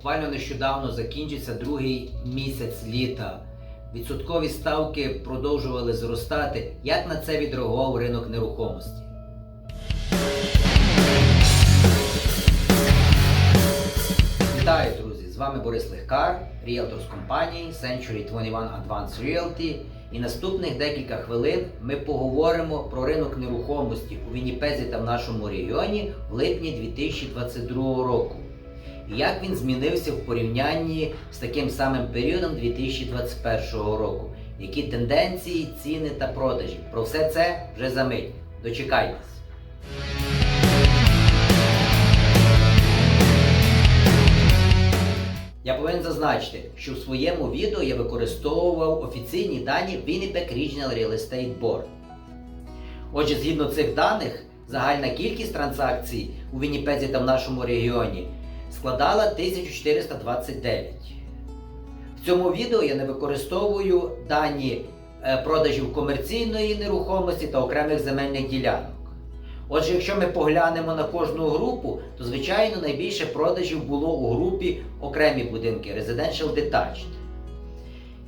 Буквально нещодавно закінчився другий місяць літа. Відсоткові ставки продовжували зростати. Як на це відреагував ринок нерухомості? Вітаю, друзі! З вами Борис Легкар, ріелтор з компанії Century 21 Advanced Realty. І наступних декілька хвилин ми поговоримо про ринок нерухомості у Вінніпезі та в нашому регіоні в липні 2022 року. Як він змінився в порівнянні з таким самим періодом 2021 року. Які тенденції, ціни та продажі. Про все це вже за мить. Дочекайтесь. Я повинен зазначити, що в своєму відео я використовував офіційні дані Winnipeg Regional Real Estate Board. Отже, згідно цих даних, загальна кількість транзакцій у Вінніпезі та в нашому регіоні складала 1429. В цьому відео я не використовую дані е, продажів комерційної нерухомості та окремих земельних ділянок. Отже, якщо ми поглянемо на кожну групу, то звичайно найбільше продажів було у групі окремі будинки Residential Detached.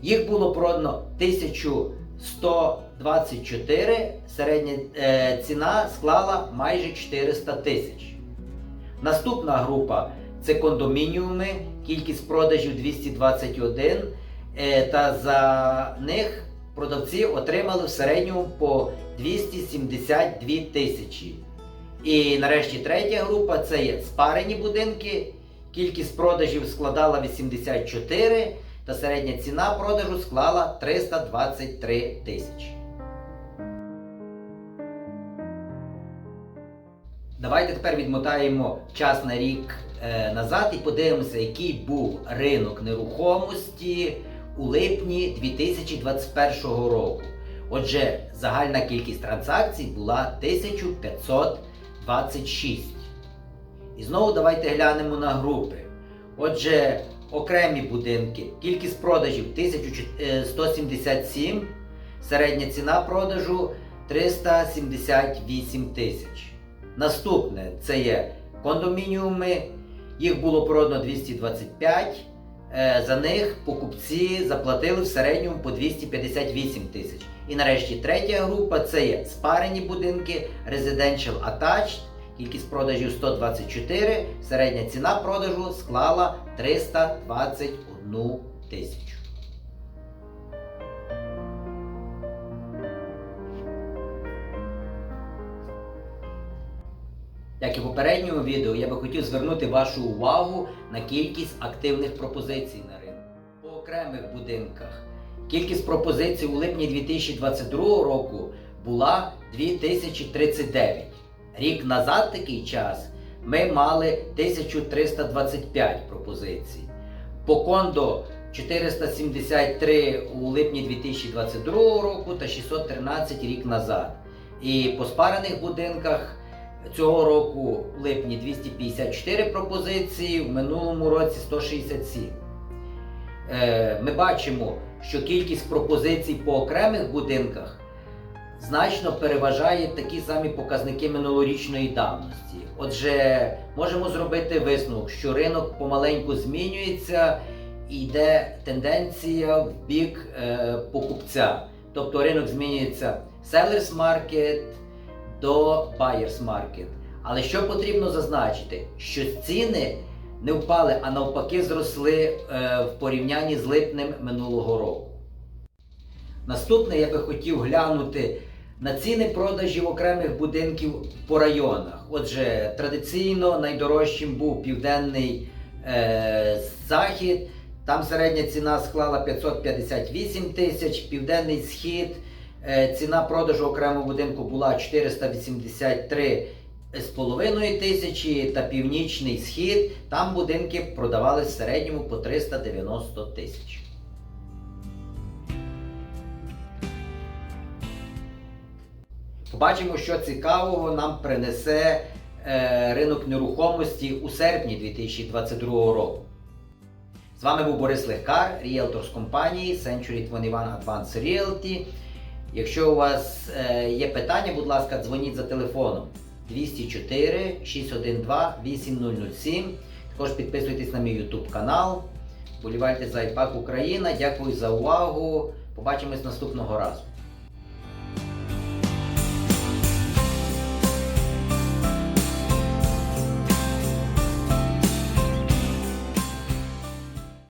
Їх було продано 1124, середня е, ціна склала майже 400 тисяч. Наступна група це кондомініуми, кількість продажів 221, е, та за них продавці отримали в середньому по 272 тисячі. І нарешті третя група це є спарені будинки. Кількість продажів складала 84, та середня ціна продажу склала 323 тисячі. Давайте тепер відмотаємо час на рік е, назад і подивимося, який був ринок нерухомості у липні 2021 року. Отже, загальна кількість транзакцій була 1526. І знову давайте глянемо на групи. Отже, окремі будинки, кількість продажів 1177, середня ціна продажу 378 тисяч. Наступне це є кондомініуми, їх було продано 225. Е, За них покупці заплатили в середньому по 258 тисяч. І нарешті третя група це є спарені будинки, Residential Attached, кількість продажів 124, середня ціна продажу склала 321 тисячу. Як і в попередньому відео, я би хотів звернути вашу увагу на кількість активних пропозицій на ринку. По окремих будинках кількість пропозицій у липні 2022 року була 2039. Рік назад такий час ми мали 1325 пропозицій. По кондо 473 у липні 2022 року та 613 рік назад. І по спарених будинках Цього року в липні 254 пропозиції, в минулому році 167. Е, Ми бачимо, що кількість пропозицій по окремих будинках значно переважає такі самі показники минулорічної давності. Отже, можемо зробити висновок, що ринок помаленьку змінюється і йде тенденція в бік е, покупця. Тобто ринок змінюється sellers market, до Buyers Market. Але що потрібно зазначити, що ціни не впали, а навпаки, зросли е, в порівнянні з липнем минулого року. Наступне я би хотів глянути на ціни продажів окремих будинків по районах. Отже, традиційно найдорожчим був південний е, захід. Там середня ціна склала 558 тисяч, південний схід. Е, Ціна продажу окремого будинку була 483,5 тисячі та північний схід. Там будинки продавали в середньому по 390 тисяч. Побачимо, що цікавого нам принесе е, ринок нерухомості у серпні 2022 року. З вами був Борис Легкар, ріелтор з компанії Century 21 Advanced Realty. Якщо у вас е, є питання, будь ласка, дзвоніть за телефоном 204 612 8007 Також підписуйтесь на мій YouTube канал. Болівайте за ІПАК Україна. Дякую за увагу. Побачимось наступного разу.